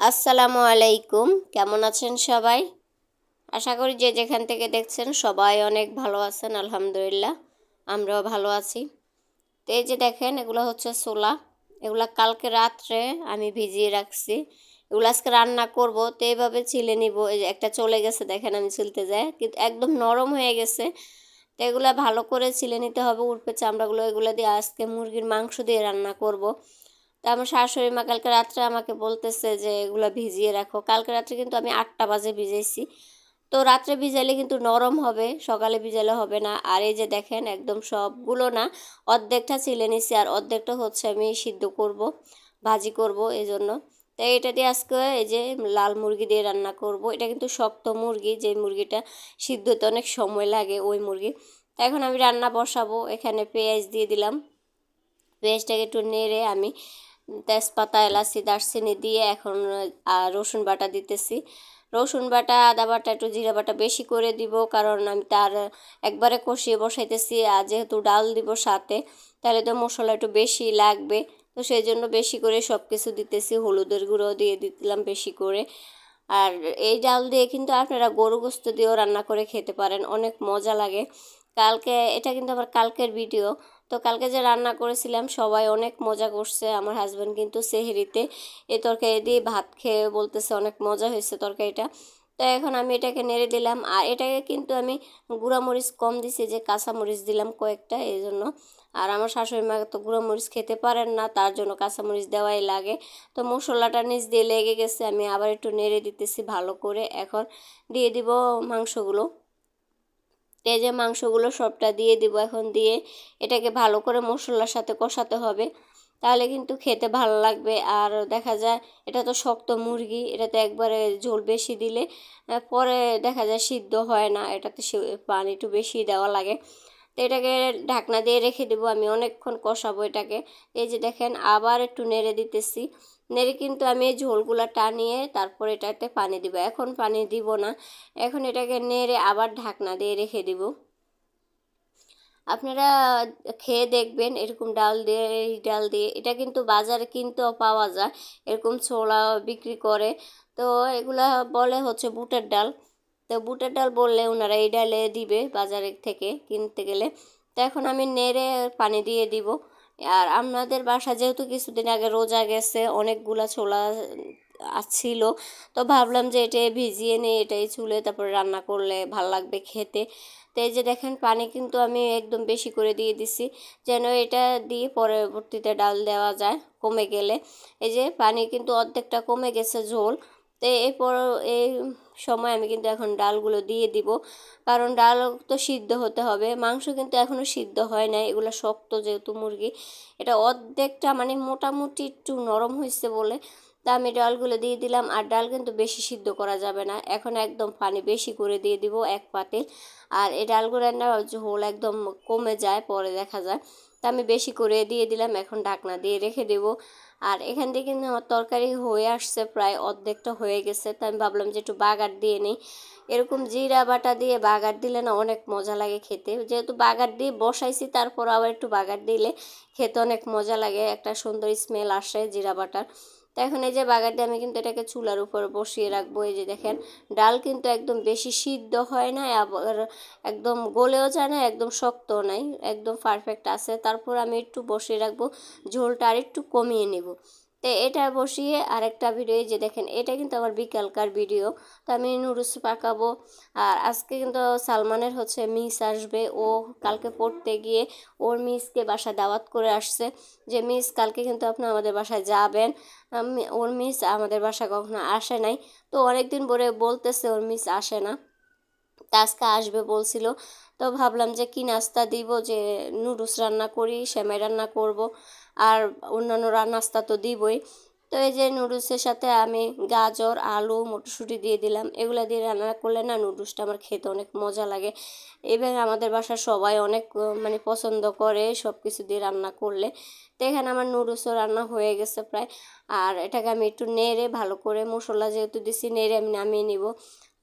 আসসালামু আলাইকুম। কেমন আছেন সবাই? আশা করি যে যেখান থেকে দেখছেন সবাই অনেক ভালো আছেন, আলহামদুলিল্লাহ। আমরাও ভালো আছি। তো এই যে দেখেন, এগুলো হচ্ছে ছোলা। এগুলো কালকে রাত্রে আমি ভিজিয়ে রাখছি। এগুলো আজকে রান্না করব, তো এইভাবে ছিলে নিব। একটা চলে গেছে, দেখেন আমি ছিলতে যাই। কিন্তু একদম নরম হয়ে গেছে। তো এগুলো ভালো করে ছিলে নিতে হবে। উঠপে চামড়াগুলো এগুলো দিয়ে আজকে মুরগির মাংস দিয়ে রান্না করব। তা আমার শাশুড়ি মা কালকে রাত্রে আমাকে বলতেছে যে, এগুলো ভিজিয়ে রাখো। কালকে রাত্রে কিন্তু আমি আটটা বাজে ভিজেছি তো রাত্রে ভিজালে কিন্তু নরম হবে, সকালে ভিজালে হবে না। আর এই যে দেখেন, একদম সবগুলো না, অর্ধেকটা ছিলে নিছি আর অর্ধেকটা হচ্ছে আমি সিদ্ধ করব, ভাজি করব এই জন্য তো এটা দিয়ে আজকে এই যে লাল মুরগি দিয়ে রান্না করব। এটা কিন্তু শক্ত মুরগি যে মুরগিটা সিদ্ধতে অনেক সময় লাগে ওই মুরগি। তো এখন আমি রান্না বসাবো, এখানে পেঁয়াজ দিয়ে দিলাম। পেঁয়াজটাকে একটু নেড়ে আমি তেজপাতা, এলাচি, দারচিনি দিয়ে এখন রসুন বাটা দিতেছি। রসুন বাটা, আদা বাটা, একটু জিরা বাটা বেশি করে দিব, কারণ আমি তার একবারে কষিয়ে বসাইতেছি, আর যেহেতু ডাল দিব সাথে, তাহলে তো মশলা একটু বেশি লাগবে। তো সেই জন্য বেশি করে সব কিছু দিতেছি, হলুদের গুঁড়ো দিয়ে দিলাম বেশি করে। আর এই ডাল দিয়ে কিন্তু আপনারা গরু গোস্ত দিয়েও রান্না করে খেতে পারেন, অনেক মজা লাগে। কালকে, এটা কিন্তু আমার কালকের ভিডিও তো কালকে যে রান্না করেছিলাম, সবাই অনেক মজা করছে। আমার হাজব্যান্ড কিন্তু সেহেরিতে এ তরকারি দিয়ে ভাত খেয়ে বলতেছে অনেক মজা হয়েছে তরকারিটা। তো এখন আমি এটাকে নেড়ে দিলাম। আর এটাকে কিন্তু আমি গুঁড়ামরিচ কম দিছি, যে কাঁচামরিচ দিলাম কয়েকটা এই জন্য আর আমার শাশুড়ি মা তো গুঁড়ামরিচ খেতে পারেন না, তার জন্য কাঁচামরিচ দেওয়াই লাগে। তো মশলাটা নিচ দিয়ে লেগে গেছে, আমি আবার একটু নেড়ে দিতেছি ভালো করে। এখন দিয়ে দিব মাংসগুলো। যে মাংসগুলো সবটা দিয়ে দিব এখন দিয়ে। এটাকে ভালো করে মশলার সাথে কষাতে হবে। তাহলে কিন্তু খেতে ভালো লাগবে। আর দেখা যায়, এটা তো শক্ত মুরগি, এটাতে একবারে ঝোল বেশি দিলে পরে দেখা যায় সিদ্ধ হয় না। এটাতে পানি একটু বেশি দেওয়া লাগে। তো এটাকে ঢাকনা দিয়ে রেখে দেবো, আমি অনেকক্ষণ কষাবো এটাকে। এই যে দেখেন, আবার একটু নেড়ে দিতেছি। নেড়ে কিন্তু আমি এই ঝোলগুলো টানিয়ে তারপর এটাতে পানি দিব। এখন পানি দিব না। এখন এটাকে নেড়ে আবার ঢাকনা দিয়ে রেখে দিব। আপনারা খেয়ে দেখবেন, এরকম ডাল দিয়ে, এই ডাল দিয়ে। এটা কিন্তু বাজারে কিনতেও পাওয়া যায়। এরকম ছোলা বিক্রি করে। তো এগুলা বলে হচ্ছে বুটের ডাল। তো বুটের ডাল বললে ওনারা এই ডালে দিবে বাজারের থেকে কিনতে গেলে। তো এখন আমি নেড়ে পানি দিয়ে দিব। আর আপনাদের বাসা যেহেতু কিছুদিন আগে রোজা গেছে, অনেকগুলা ছোলা ছিল তো ভাবলাম যে এটা ভিজিয়ে নিই, এটাই চুলে তারপরে রান্না করলে ভালো লাগবে খেতে। তো এই যে দেখেন, পানি কিন্তু আমি একদম বেশি করে দিয়ে দিছি, যেন এটা দিয়ে পরবর্তীতে ডাল দেওয়া যায় কমে গেলে। এই যে পানি কিন্তু অর্ধেকটা কমে গেছে ঝোল তো এরপর এই সময় আমি কিন্তু এখন ডালগুলো দিয়ে দিব। কারণ ডাল তো সিদ্ধ হতে হবে, মাংস কিন্তু এখনও সিদ্ধ হয় না এগুলো শক্ত যেহেতু মুরগি। এটা অর্ধেকটা মানে মোটামুটি একটু নরম হয়েছে বলে, তা আমি ডালগুলো দিয়ে দিলাম। আর ডাল কিন্তু বেশি সিদ্ধ করা যাবে না, এখন একদম পানি বেশি করে দিয়ে দিব এক পাতিল। আর এই ডালগুলো না ঝোল একদম কমে যায়, পরে দেখা যায়। তা আমি বেশি করে দিয়ে দিলাম, এখন ঢাকনা দিয়ে রেখে দেব। আর এখান থেকে কিন্তু আমার তরকারি হয়ে আসছে, প্রায় অর্ধেকটা হয়ে গেছে। তাই আমি ভাবলাম যে একটু বাগার দিয়ে নিই। এরকম জিরা বাটা দিয়ে বাগার দিলে না অনেক মজা লাগে খেতে। যেহেতু বাগার দিয়ে বসাইছি, তারপর আবার একটু বাগার দিলে খেতে অনেক মজা লাগে। একটা সুন্দর স্মেল আসে জিরা বাটার। তো এখন এই যে দিয়ে আমি কিন্তু এটাকে চুলার উপর বসিয়ে রাখব, এই যে দেখেন। ডাল কিন্তু একদম বেশি সিদ্ধ হয় না, আবার একদম গলেও যায় না, একদম শক্ত নাই, একদম পারফেক্ট আছে। তারপর আমি একটু বসিয়ে রাখব, ঝোলটা আর একটু কমিয়ে নেব। তো এটা বসিয়ে আরেকটা ভিডিও যে দেখেন, এটা কিন্তু আমার বিকালকার ভিডিও তো আমি নুডলস পাকাবো। আর আজকে কিন্তু সালমানের হচ্ছে মিস আসবে। ও কালকে পড়তে গিয়ে ওর মিসকে বাসা দাওয়াত করে আসছে যে, মিস, কালকে কিন্তু আপনি আমাদের বাসায় যাবেন। ওর মিস আমাদের বাসা কখনো আসে নাই। তো অনেকদিন পরে বলতেছে ওর মিস আসে না। আজকে আসবে বলছিল। তো ভাবলাম যে কি নাস্তা দিব? যে নুডলস রান্না করি, সেমাই রান্না করব। আর অন্যান্য নাস্তা তো দিবই। তো এই যে নুডলসের সাথে আমি গাজর, আলু, মটরশুঁটি দিয়ে দিলাম। এগুলো দিয়ে রান্না করলে না নুডলসটা আমার খেতে অনেক মজা লাগে। এবং আমাদের বাসার সবাই অনেক মানে পছন্দ করে সব কিছু দিয়ে রান্না করলে। তো এখানে আমার নুডলসও রান্না হয়ে গেছে প্রায়। আর এটাকে আমি একটু নেড়ে ভালো করে মশলা যেহেতু দিছি, নেড়ে আমি নামিয়ে নিব।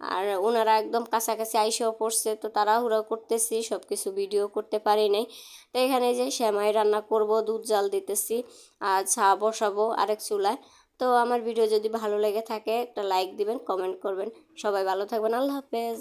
আর ওনারা একদম কাছাকাছি আইসেও পড়ছে, তো তাড়াহুড়া করতেছি সব কিছু ভিডিও করতে পারি নাই। তো এখানে যে শ্যামাই রান্না করব, দুধ জাল দিতেছি, আর চা বসাবো আরেক চুলায়। তো আমার ভিডিও যদি ভালো লেগে থাকে, একটা লাইক দিবেন, কমেন্ট করবেন। সবাই ভালো থাকবেন, আল্লাহ হাফেজ।